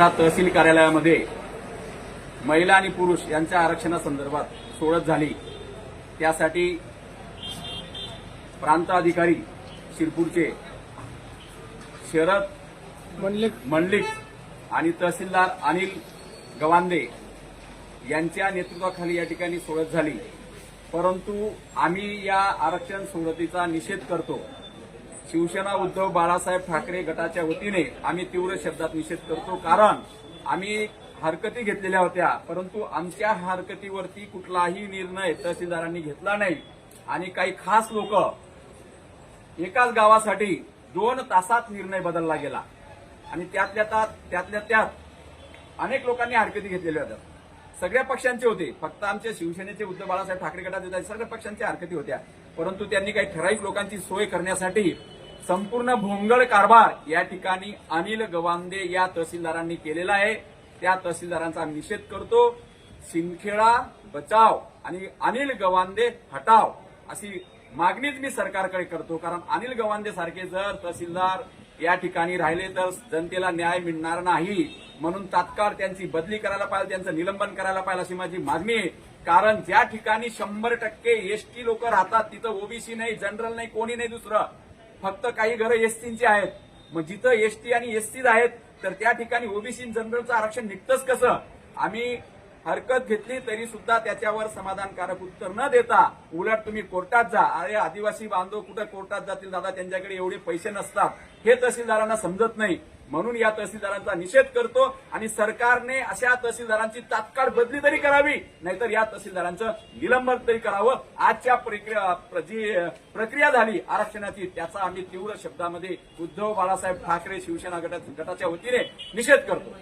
तहसील कार्यालयामध्ये महिला आणि पुरुष यांच्या आरक्षणासंदर्भात सोडत झाली. त्यासाठी प्रांत अधिकारी शिरपूरचे शरद मंडलिक आणि तहसीलदार अनिल गवांदे यांच्या नेतृत्वाखाली या ठिकाणी सोडत झाली. परंतु आम्ही या आरक्षण सोडतीचा निषेध करतो. शिवसेना उद्धव बाळासाहेब ठाकरे गटाच्या वतीने आम्ही तीव्र शब्दात निषेध करतो. कारण आम्ही हरकती घेतलेल्या होत्या परंतु आमच्या हरकतीवरती कुठलाही निर्णय तहसीलदारांनी घेतला नाही. आणि काही खास लोक एकाच गावासाठी दोन तासात निर्णय बदलला गेला. आणि त्यातल्या त्यात त्यातल्या त्यात अनेक लोकांनी हरकती घेतलेल्या होत्या. सगळ्या पक्षांचे होते. फक्त आमच्या शिवसेनेचे उद्धव बाळासाहेब ठाकरे गटाचे होते. सगळ्या पक्षांच्या हरकती होत्या. परंतु त्यांनी काही ठराविक लोकांची सोय करण्यासाठी संपूर्ण भोंगळ कारभार या ठिकाणी अनिल गवांदे या तहसीलदारांनी केलेला आहे. त्या तहसीलदारांचा निषेध करतो. सिंदखेडा बचाव आणि अनिल गवांदे हटाव अशी मागणीच मी सरकारकडे करतो. कारण अनिल गवांदे सारखे जर तहसीलदार या ठिकाणी राहिले तर जनतेला न्याय मिळणार नाही. म्हणून तात्काळ त्यांची बदली करायला पाहिजे त्यांचं निलंबन करायला पाहिजे अशी माझी मागणी आहे. कारण ज्या ठिकाणी शंभर टक्के एसटी लोक राहतात तिथं ओबीसी नाही जनरल नाही कोणी नाही दुसरं. फक्त काही घरं एसटींची आहेत. मग जिथं एसटी आणि एसटीज आहेत तर त्या ठिकाणी ओबीसी जनरलचं आरक्षण निघतंच कसं? आम्ही हरकत घेतली तरी सुद्धा त्याच्यावर समाधानकारक उत्तर न देता उलट तुम्ही कोर्टात जा. अरे आदिवासी बांधव कुठं कोर्टात जातील दादा? त्यांच्याकडे एवढे पैसे नसतात. हे तहसीलदारांना समजत नाही. म्हणून या तहसीलदारांचा निषेध करतो आणि सरकारने अशा तहसीलदारांची तात्काळ बदली तरी करावी नाहीतर या तहसीलदारांचं निलंबन तरी करावं. आजच्या प्रक्रिया जी प्रक्रिया झाली आरक्षणाची त्याचा आम्ही तीव्र शब्दामध्ये उद्धव बाळासाहेब ठाकरे शिवसेना गटा- गटाच्या वतीने निषेध करतो.